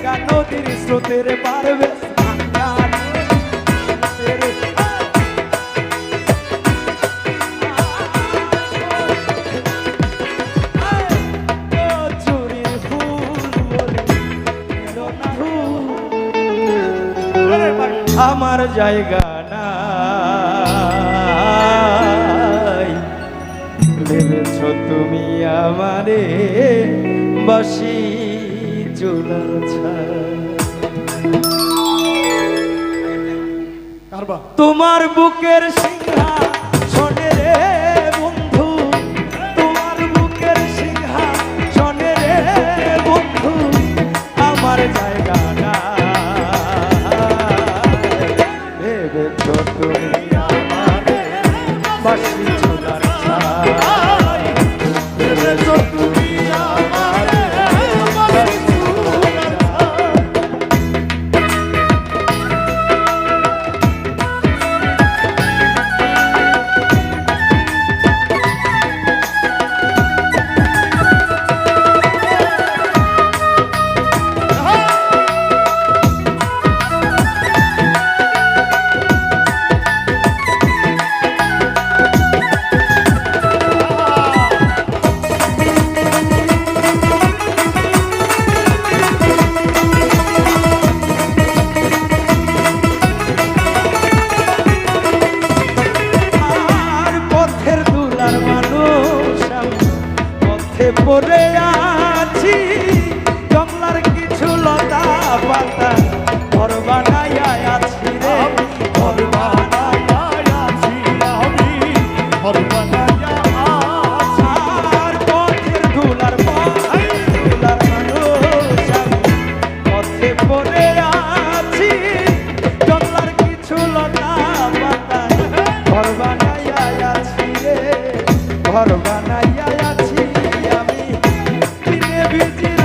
ভাঙ্গা নদীর স্রোতের পারবে আমার জায়গা না ভেবেছ তুমি আমারে বসি তোমার বুকের সিংহা শোনে রে বন্ধু। তোমার বুকের সিংহা শোনে রে বন্ধু। আমার জায়গা না ভেবে তো আমার? বানাইয়া আছি আমি। ভিজে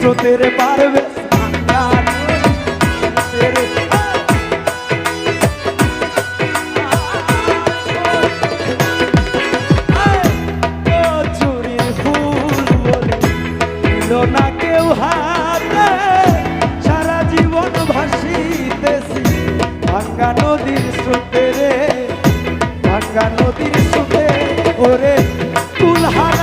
স্রোতের পারবে না কেউ হাতে। সারা জীবন ভাসিতেছি, ভাঙ্গা নদীর স্রোতে রে। ভাঙ্গা নদীর স্রোতে ওরে তুলহার